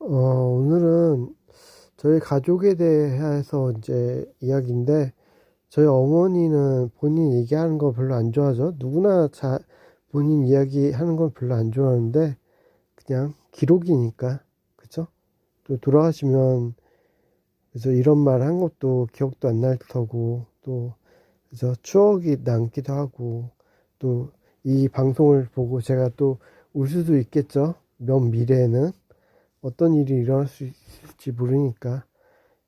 어, 오늘은 저희 가족에 대해서 이제 이야기인데, 저희 어머니는 본인 얘기하는 거 별로 안 좋아하죠. 누구나 자, 본인 이야기 하는 건 별로 안 좋아하는데, 그냥 기록이니까, 그쵸? 또 돌아가시면, 그래서 이런 말 한 것도 기억도 안 날 터고, 또, 그래서 추억이 남기도 하고, 또 이 방송을 보고 제가 또 울 수도 있겠죠. 먼 미래에는. 어떤 일이 일어날 수 있을지 모르니까.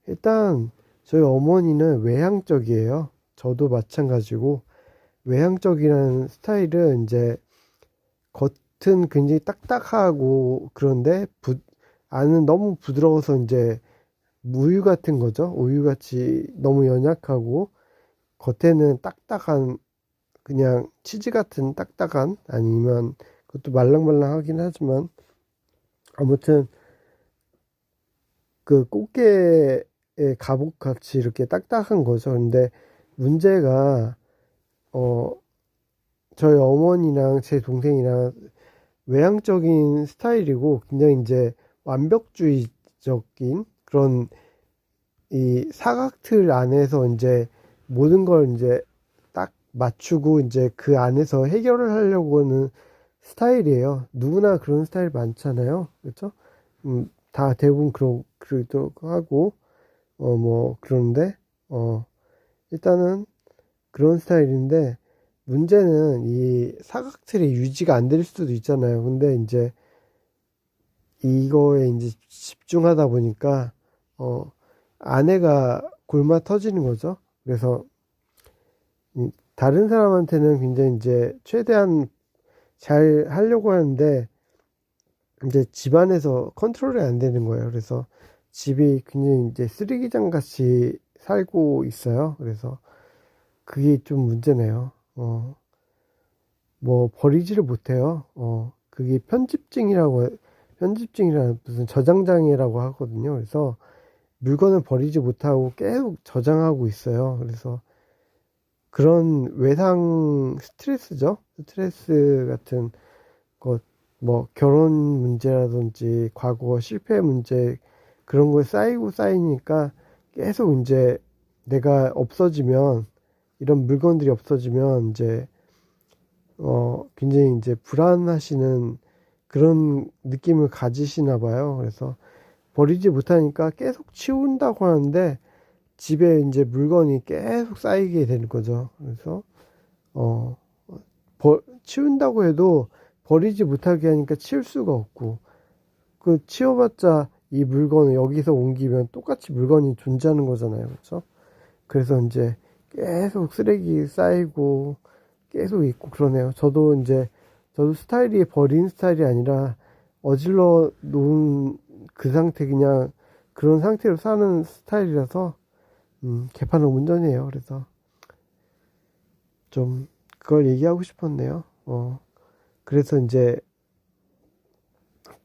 일단, 저희 어머니는 외향적이에요. 저도 마찬가지고, 외향적이라는 스타일은 이제, 겉은 굉장히 딱딱하고, 그런데, 부, 안은 너무 부드러워서 이제, 우유 같은 거죠. 우유같이 너무 연약하고, 겉에는 딱딱한, 그냥 치즈 같은 딱딱한, 아니면, 그것도 말랑말랑하긴 하지만, 아무튼, 그 꽃게의 갑옷같이 이렇게 딱딱한 거죠. 근데 문제가 어 저희 어머니랑 제 동생이랑 외향적인 스타일이고 굉장히 이제 완벽주의적인 그런 이 사각틀 안에서 이제 모든 걸 이제 딱 맞추고 이제 그 안에서 해결을 하려고 하는 스타일이에요. 누구나 그런 스타일 많잖아요. 그렇죠? 음, 다 대부분 그러, 그러기도 하고, 어, 뭐, 그런데, 어, 일단은 그런 스타일인데, 문제는 이 사각틀이 유지가 안 될 수도 있잖아요. 근데 이제 이거에 이제 집중하다 보니까, 어, 아내가 골마 터지는 거죠. 그래서, 다른 사람한테는 굉장히 이제 최대한 잘 하려고 하는데, 이제 집안에서 컨트롤이 안 되는 거예요. 그래서 집이 굉장히 이제 쓰레기장 같이 살고 있어요. 그래서 그게 좀 문제네요. 어, 뭐 버리지를 못해요. 어, 그게 편집증이라고 편집증이라는 무슨 저장장애라고 하거든요. 그래서 물건을 버리지 못하고 계속 저장하고 있어요. 그래서 그런 외상 스트레스죠. 스트레스 같은 것, 뭐 결혼 문제라든지 과거 실패 문제 그런 거 쌓이고 쌓이니까 계속 이제 내가 없어지면 이런 물건들이 없어지면 이제 어 굉장히 이제 불안하시는 그런 느낌을 가지시나 봐요. 그래서 버리지 못하니까 계속 치운다고 하는데 집에 이제 물건이 계속 쌓이게 되는 거죠. 그래서 어 버, 치운다고 해도 버리지 못하게 하니까 치울 수가 없고 그 치워봤자 이 물건을 여기서 옮기면 똑같이 물건이 존재하는 거잖아요. 그렇죠? 그래서 이제 계속 쓰레기 쌓이고 계속 있고 그러네요. 저도 이제 저도 스타일이 버린 스타일이 아니라 어질러 놓은 그 상태 그냥 그런 상태로 사는 스타일이라서 음, 개판은 운전이에요. 그래서 좀 그걸 얘기하고 싶었네요. 어, 그래서 이제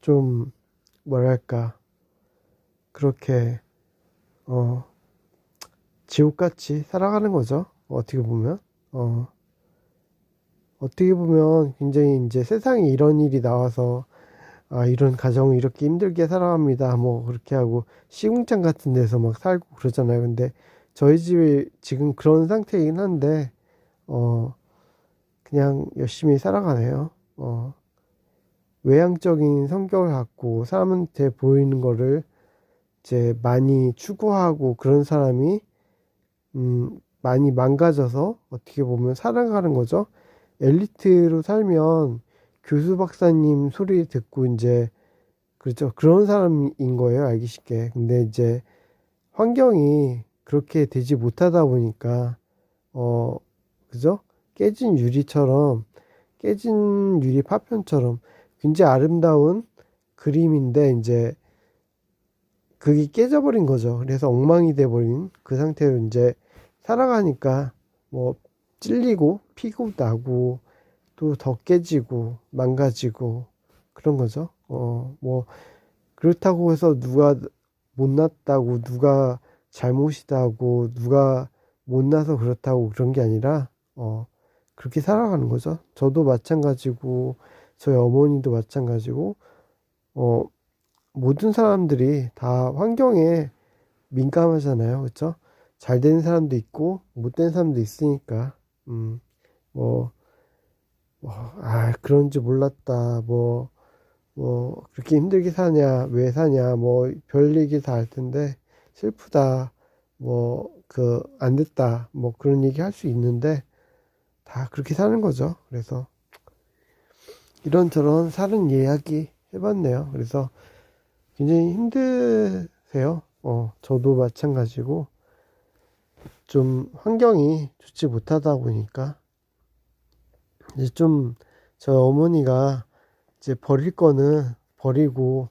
좀 뭐랄까 그렇게 어 지옥같이 살아가는 거죠. 어떻게 보면 어 어떻게 보면 굉장히 이제 세상에 이런 일이 나와서 아 이런 가정을 이렇게 힘들게 살아갑니다. 뭐 그렇게 하고 시궁창 같은 데서 막 살고 그러잖아요. 근데 저희 집이 지금 그런 상태이긴 한데 어 그냥 열심히 살아가네요. 어 외향적인 성격을 갖고 사람한테 보이는 거를 이제 많이 추구하고 그런 사람이 음 많이 망가져서 어떻게 보면 살아가는 거죠. 엘리트로 살면 교수 박사님 소리 듣고 이제 그렇죠. 그런 사람인 거예요. 알기 쉽게. 근데 이제 환경이 그렇게 되지 못하다 보니까 어 그죠? 깨진 유리처럼 깨진 유리 파편처럼 굉장히 아름다운 그림인데 이제 그게 깨져버린 거죠. 그래서 엉망이 돼버린 그 상태로 이제 살아가니까 뭐 찔리고 피고 나고 또 더 깨지고 망가지고 그런 거죠. 어, 뭐 그렇다고 해서 누가 못났다고 누가 잘못이다고 누가 못나서 그렇다고 그런 게 아니라 어, 그렇게 살아가는 거죠. 저도 마찬가지고 저희 어머니도 마찬가지고 어, 모든 사람들이 다 환경에 민감하잖아요. 그쵸? 잘 되는 사람도 있고, 못 되는 사람도 있으니까, 음, 뭐, 뭐, 아, 그런 줄 몰랐다. 뭐, 뭐, 그렇게 힘들게 사냐, 왜 사냐, 뭐, 별 얘기 다 할 텐데, 슬프다, 뭐, 그, 안 됐다, 뭐, 그런 얘기 할 수 있는데, 다 그렇게 사는 거죠. 그래서, 이런저런 사는 이야기 해봤네요. 그래서, 굉장히 힘드세요. 어, 저도 마찬가지고, 좀 환경이 좋지 못하다 보니까, 이제 좀, 저 어머니가 이제 버릴 거는 버리고,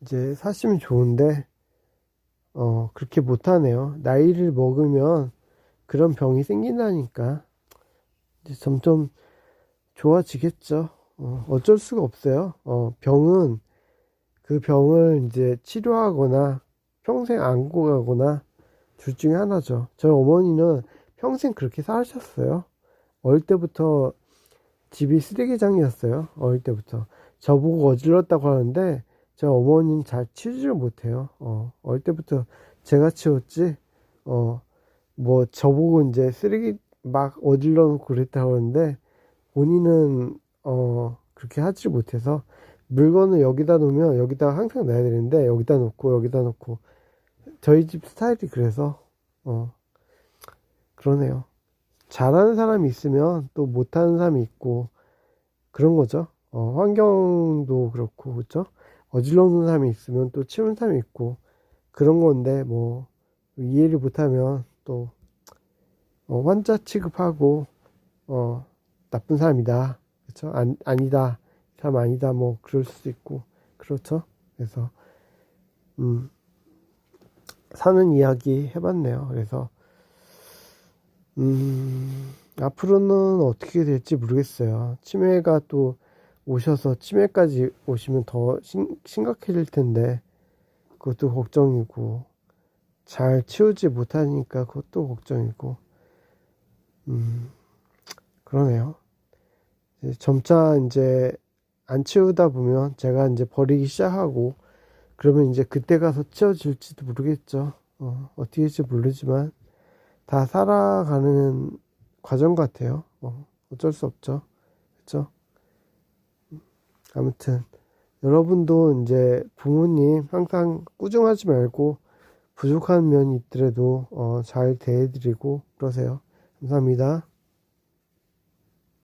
이제 사시면 좋은데, 어, 그렇게 못하네요. 나이를 먹으면 그런 병이 생긴다니까, 이제 점점 좋아지겠죠. 어, 어쩔 수가 없어요. 어, 병은 그 병을 이제 치료하거나 평생 안고 가거나 둘 중에 하나죠. 저희 어머니는 평생 그렇게 사셨어요. 어릴 때부터 집이 쓰레기장이었어요. 어릴 때부터. 저보고 어질렀다고 하는데, 저 어머니는 잘 치우지를 못해요. 어, 어릴 때부터 제가 치웠지, 어, 뭐, 저보고 이제 쓰레기 막 어질러 놓고 그랬다고 하는데, 본인은, 어, 그렇게 하지 못해서, 물건을 여기다 놓으면 여기다 항상 놔야 되는데, 여기다 놓고, 여기다 놓고, 저희 집 스타일이 그래서, 어, 그러네요. 잘하는 사람이 있으면 또 못하는 사람이 있고 그런 거죠. 어, 환경도 그렇고 그렇죠. 어질러 놓는 사람이 있으면 또 치우는 사람이 있고 그런 건데 뭐 이해를 못하면 또 어, 환자 취급하고 어, 나쁜 사람이다. 그렇죠? 안, 아니다. 사람 아니다. 뭐 그럴 수도 있고 그렇죠. 그래서 음, 사는 이야기 해봤네요. 그래서 음, 앞으로는 어떻게 될지 모르겠어요. 치매가 또 오셔서 치매까지 오시면 더 심, 심각해질 텐데, 그것도 걱정이고, 잘 치우지 못하니까 그것도 걱정이고, 음, 그러네요. 점차 이제 안 치우다 보면 제가 이제 버리기 시작하고, 그러면 이제 그때 가서 치워질지도 모르겠죠. 어, 어떻게 될지 모르지만, 다 살아가는 과정 같아요. 어, 어쩔 수 없죠. 그렇죠? 아무튼 여러분도 이제 부모님 항상 꾸중하지 말고 부족한 면이 있더라도 어, 잘 대해드리고 그러세요. 감사합니다.